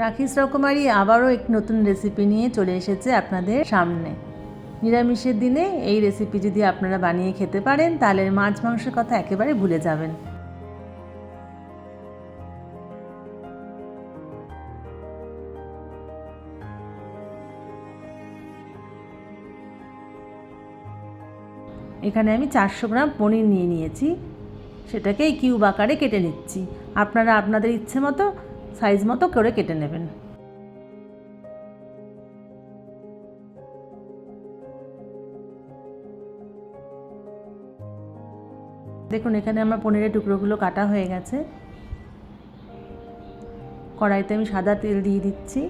রাখিস রকমারি আবারও এক নতুন রেসিপি নিয়ে চলে এসেছে আপনাদের সামনে। নিরামিষের দিনে এই রেসিপি যদি আপনারা বানিয়ে খেতে পারেন, তাহলে মাছ মাংসের কথা একেবারে ভুলে যাবেন। এখানে আমি চারশো গ্রাম পনির নিয়ে নিয়েছি। সেটাকে এই কিউব আকারে কেটে নিচ্ছি। আপনারা আপনাদের ইচ্ছে মতো সাইজ মতো করে কেটে নেবেন। দেখুন, এখানে আমার পনিরের টুকরোগুলো কাটা হয়ে গেছে। কড়াইতে আমি সাদা তেল দিয়ে দিচ্ছি।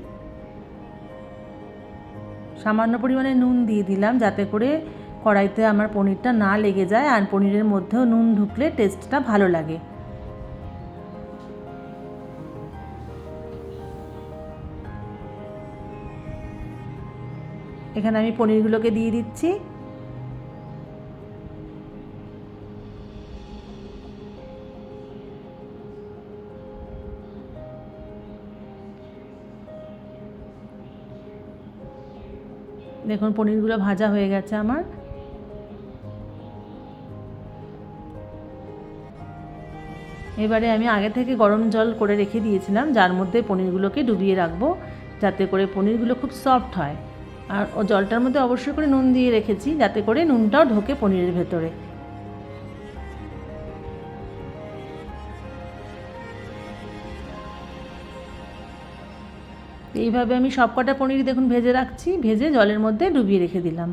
সামান্য পরিমাণে নুন দিয়ে দিলাম যাতে করে কড়াইতে আমার পনিরটা না লেগে যায় আর পনিরের মধ্যেও নুন ঢুকলে টেস্টটা ভালো লাগে। এখানে আমি পনিরগুলোকে দিয়ে দিচ্ছি। দেখুন, পনিরগুলো ভাজা হয়ে গেছে আমার। এবারে আমি আগে থেকে গরম জল করে রেখে দিয়েছিলাম, যার মধ্যে পনিরগুলোকে ডুবিয়ে রাখব, যাতে করে পনিরগুলো খুব সফট হয়। আর ও জলটার মধ্যে অবশ্যই করে নুন দিয়ে রেখেছি, যাতে করে নুনটাও ঢোকে পনিরের ভেতরে। এইভাবে আমি সব কটা পনির দেখুন ভেজে রাখছি, ভেজে জলের মধ্যে ডুবিয়ে রেখে দিলাম।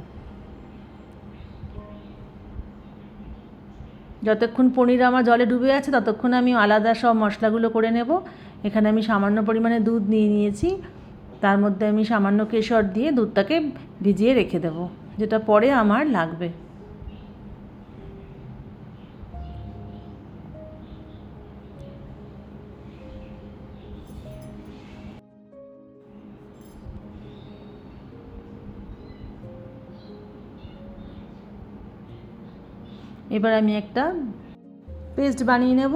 যতক্ষণ পনির আমার জলে ডুবে আছে, ততক্ষণ আমি আলাদা সব মশলাগুলো করে নেব। এখানে আমি সামান্য পরিমাণে দুধ নিয়ে নিয়েছি। তার মধ্যে আমি সামান্য কেশর দিয়ে দুধটাকে ভিজিয়ে রেখে দেব, যেটা পরে আমার লাগবে। এবার আমি একটা পেস্ট বানিয়ে নেব,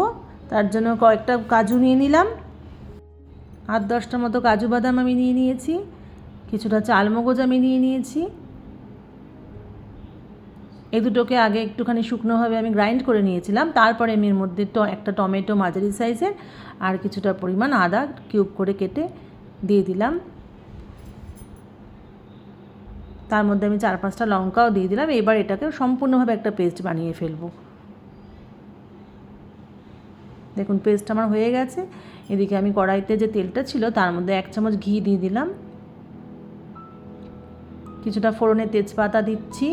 তার জন্য কয়েকটা কাজু নিয়ে নিলাম। আট দশটার মতো কাজু বাদাম আমি নিয়ে নিয়েছি, কিছুটা চালমগজ আমি নিয়ে নিয়েছি। এই দুটোকে আগে একটুখানি শুকনোভাবে আমি গ্রাইন্ড করে নিয়েছিলাম, তারপরে আমি এর মধ্যে ট একটা টমেটো মাঝারি সাইজের আর কিছুটা পরিমাণ আদা কিউব করে কেটে দিয়ে দিলাম। তার মধ্যে আমি চার পাঁচটা লঙ্কাও দিয়ে দিলাম, এবার এটাকে সম্পূর্ণভাবে একটা পেস্ট বানিয়ে ফেলব। দেখুন পেস্ট আমার হয়ে গেছে। এদিকে আমি কড়াইতে যে তেলটা ছিল, তার মধ্যে এক চামচ ঘি দিয়ে দিলাম। কিছুটা ফোড়নে তেজপাতা দিচ্ছি,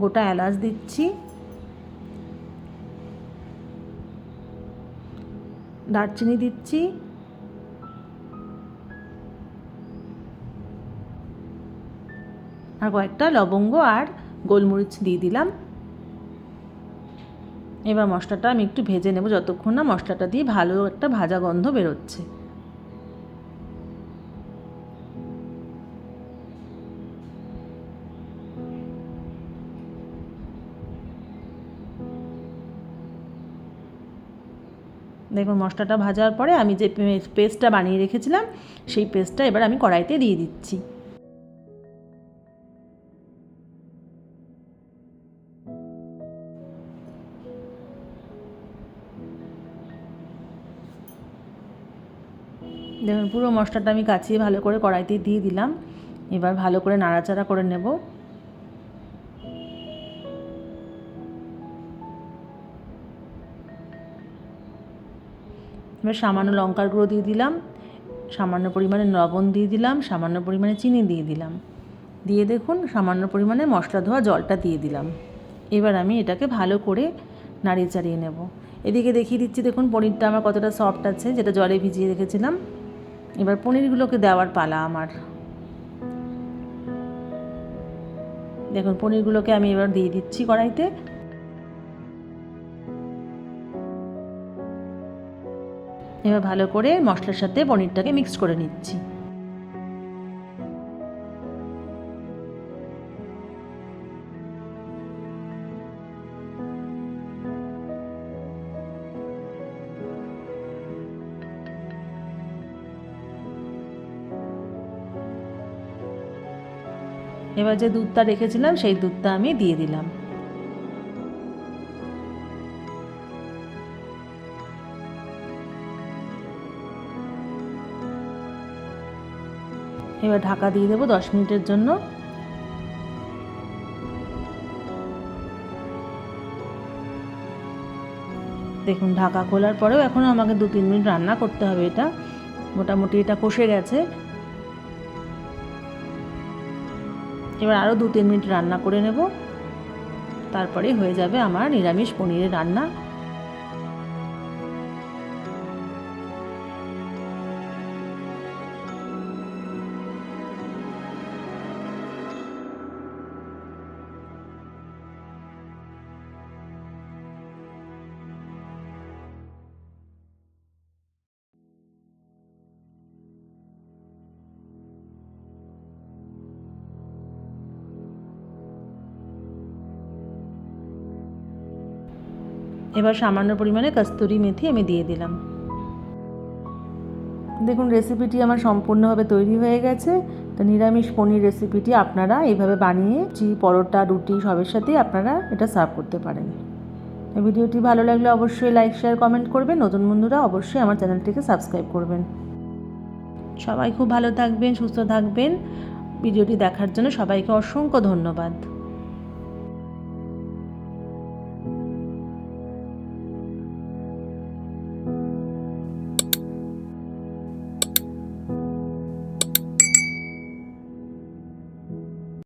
গোটা এলাচ দিচ্ছি। দারচিনি দিচ্ছি। আর কয়েকটা লবঙ্গ আর গোলমরিচ দিয়ে দিলাম। এবার মশলাটা আমি একটু ভেজে নেব যতক্ষণ না মশলাটা দিয়ে ভালো একটা ভাজা গন্ধ বেরোচ্ছে। দেখুন, মশলাটা ভাজার পরে আমি যে পেস্টটা বানিয়ে রেখেছিলাম, সেই পেস্টটা এবার আমি কড়াইতে দিয়ে দিচ্ছি। দেখুন, পুরো মশলাটা আমি কাচিয়ে ভালো করে কড়াইতে দিয়ে দিলাম। এবার ভালো করে নাড়াচাড়া করে নেব। এবার সামান্য লঙ্কার গুঁড়ো দিয়ে দিলাম, সামান্য পরিমাণে লবণ দিয়ে দিলাম, সামান্য পরিমাণে চিনি দিয়ে দিলাম। দিয়ে দেখুন, সামান্য পরিমাণে মশলা ধোয়া জলটা দিয়ে দিলাম। এবার আমি এটাকে ভালো করে নাড়িয়ে চাড়িয়ে নেব। এদিকে দেখিয়ে দিচ্ছি, দেখুন, পনিরটা আমার কতটা সফট আছে, যেটা জলে ভিজিয়ে রেখেছিলাম। এবার পনিরগুলোকে দেওয়ার পালা আমার। দেখুন, পনিরগুলোকে আমি এবার দিয়ে দিচ্ছি কড়াইতে। এবার ভালো করে মশলার সাথে পনিরটাকে মিক্স করে নিচ্ছি। এবার যে দুধটা রেখেছিলাম, সেই দুধটা আমি দিয়ে দিলাম। এবার ঢাকা দিয়ে দেবো দশ মিনিটের জন্য। দেখুন, ঢাকা খোলার পরেও এখনও আমাকে দু তিন মিনিট রান্না করতে হবে এটা। মোটামুটি এটা কষে গেছে। এবার আরও দু তিন মিনিট রান্না করে নেব। তারপরে হয়ে যাবে আমার নিরামিষ পনিরের রান্না। এবার সামান্য পরিমাণে কস্তুরি মেথি আমি দিয়ে দিলাম। দেখুন রেসিপিটি আমার সম্পূর্ণভাবে তৈরি হয়ে গেছে। তো নিরামিষ পনির রেসিপিটি আপনারা এইভাবে বানিয়ে চি পরোটা রুটি সবের সাথেই আপনারা এটা সার্ভ করতে পারেন। এই ভিডিওটি ভালো লাগলে অবশ্যই লাইক শেয়ার কমেন্ট করবেন। নতুন বন্ধুরা অবশ্যই আমার চ্যানেলটিকে সাবস্ক্রাইব করবেন। সবাই খুব ভালো থাকবেন সুস্থ থাকবেন। ভিডিওটি দেখার জন্য সবাইকে অসংখ্য ধন্যবাদ।